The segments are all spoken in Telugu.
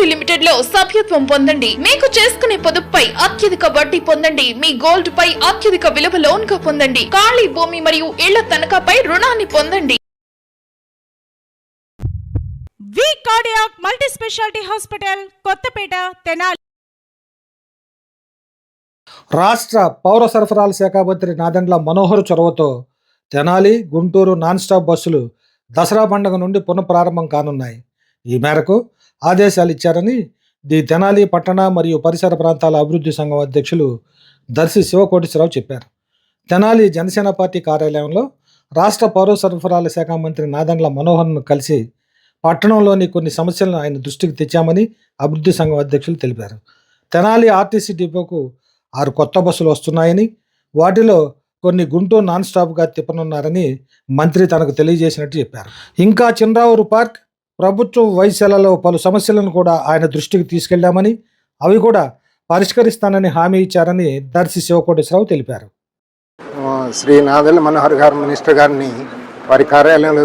శక్తి లిమిటెడ్లో సభ్యత్వం పొందండి. మీకు చేసుకునే పొదుపుపై అత్యధిక వడ్డీ పొందండి. మీ గోల్డ్ పై అత్యధిక విలువ లోన్గా పొందండి. ఖాళీ భూమి మరియు ఇళ్ళ తనఖాపై రుణాన్ని పొందండి. V cardiac multi speciality hospital Kothapeta Tenali. రాష్ట్ర పౌర సరఫరాల శాఖ మంత్రి నాదెండ్ల మనోహర్ చొరవతో తెనాలి గుంటూరు నాన్ స్టాప్ బస్సులు దసరా పండుగ నుండి పునఃప్రారంభం కానున్నాయి. ఈ మేరకు ఆదేశాలు ఇచ్చారని ది తెనాలి పట్టణ మరియు పరిసర ప్రాంతాల అభివృద్ధి సంఘం అధ్యక్షులు దర్శి శివకోటేశ్వరరావు చెప్పారు. తెనాలి జనసేన పార్టీ కార్యాలయంలో రాష్ట్ర పౌర సరఫరాల శాఖ మంత్రి నాదండ్ల మనోహర్ను కలిసి పట్టణంలోని కొన్ని సమస్యలను ఆయన దృష్టికి తెచ్చామని అభివృద్ధి సంఘం అధ్యక్షులు తెలిపారు. తెనాలి ఆర్టీసీ డిపోకు ఆరు కొత్త బస్సులు వస్తున్నాయని వాటిలో కొన్ని గుంటూరు నాన్ స్టాప్గా తిప్పనున్నారని మంత్రి తనకు తెలియజేసినట్టు చెప్పారు. ఇంకా చిన్రావూరు పార్క్ ప్రభుత్వ వైశాలలో పలు సమస్యలను కూడా ఆయన దృష్టికి తీసుకెళ్ళామని అవి కూడా పరిష్కరిస్తానని హామీ ఇచ్చారని దర్శి శివకోటేశ్వరరావు తెలిపారు. శ్రీ నాదెల్ల మనోహర్ గారు మినిస్టర్ గారిని వారి కార్యాలయంలో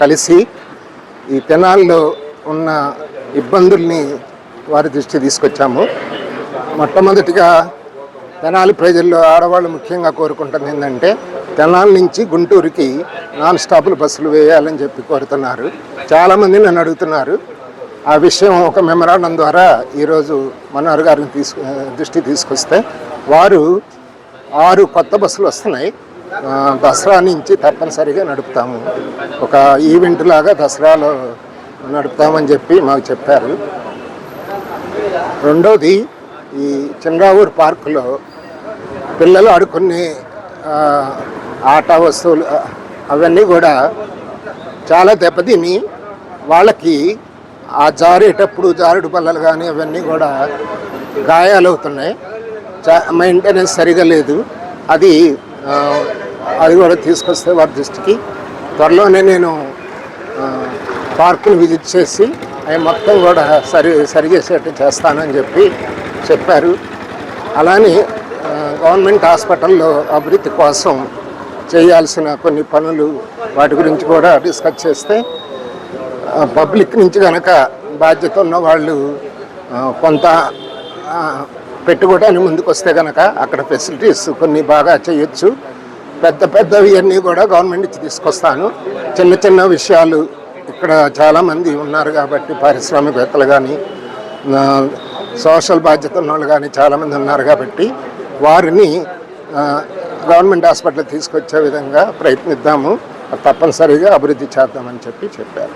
కలిసి ఈ తెనాల్లో ఉన్న ఇబ్బందుల్ని వారి దృష్టి తీసుకొచ్చాము. మొట్టమొదటిగా తెనాలి ప్రజల్లో ఆడవాళ్ళు ముఖ్యంగా కోరుకుంటుంది ఏంటంటే తెనాలి నుంచి గుంటూరుకి నాన్ స్టాపులు బస్సులు వేయాలని చెప్పి కోరుతున్నారు. చాలామంది నన్ను అడుగుతున్నారు. ఆ విషయం ఒక మెమరాండం ద్వారా ఈరోజు మనోహర్ గారిని తీసుకు దృష్టి తీసుకొస్తే వారు ఆరు కొత్త బస్సులు వస్తున్నాయి. దసరా నుంచి తప్పనిసరిగా నడుపుతాము. ఒక ఈవెంట్ లాగా దసరాలో నడుపుతామని చెప్పి మాకు చెప్పారు. రెండవది ఈ చంద్రావూరు పార్కులో పిల్లలు ఆడుకునే ఆట వస్తువులు అవన్నీ కూడా చాలా దెబ్బతిని వాళ్ళకి ఆ జారేటప్పుడు జారుడు బల్లలు కానీ అవన్నీ కూడా గాయాలవుతున్నాయి. చా మెయింటెనెన్స్ సరిగా లేదు. అది అది కూడా తీసుకొస్తే వారి దృష్టికి. త్వరలోనే నేను ఆ, పార్కును విజిట్ చేసి అవి మొత్తం కూడా సరి సరి చేసేట్టు చేస్తానని చెప్పి చెప్పారు. అలానే గవర్నమెంట్ హాస్పిటల్లో అభివృద్ధి కోసం చేయాల్సిన కొన్ని పనులు వాటి గురించి కూడా డిస్కస్ చేస్తే పబ్లిక్ నుంచి కనుక బాధ్యత ఉన్న వాళ్ళు కొంత పెట్టుకోవడానికి ముందుకు వస్తే కనుక అక్కడ ఫెసిలిటీస్ కొన్ని బాగా చేయొచ్చు. పెద్ద పెద్దవి అన్నీ కూడా గవర్నమెంట్ నుంచి తీసుకొస్తాను. చిన్న చిన్న విషయాలు ఇక్కడ చాలామంది ఉన్నారు కాబట్టి పారిశ్రామికవేత్తలు కానీ సోషల్ బాధ్యత ఉన్న వాళ్ళు కానీ చాలామంది ఉన్నారు కాబట్టి వారిని గవర్నమెంట్ హాస్పిటల్ తీసుకొచ్చే విధంగా ప్రయత్నిద్దాము. తప్పనిసరిగా అభివృద్ధి చేద్దామని చెప్పి చెప్పారు.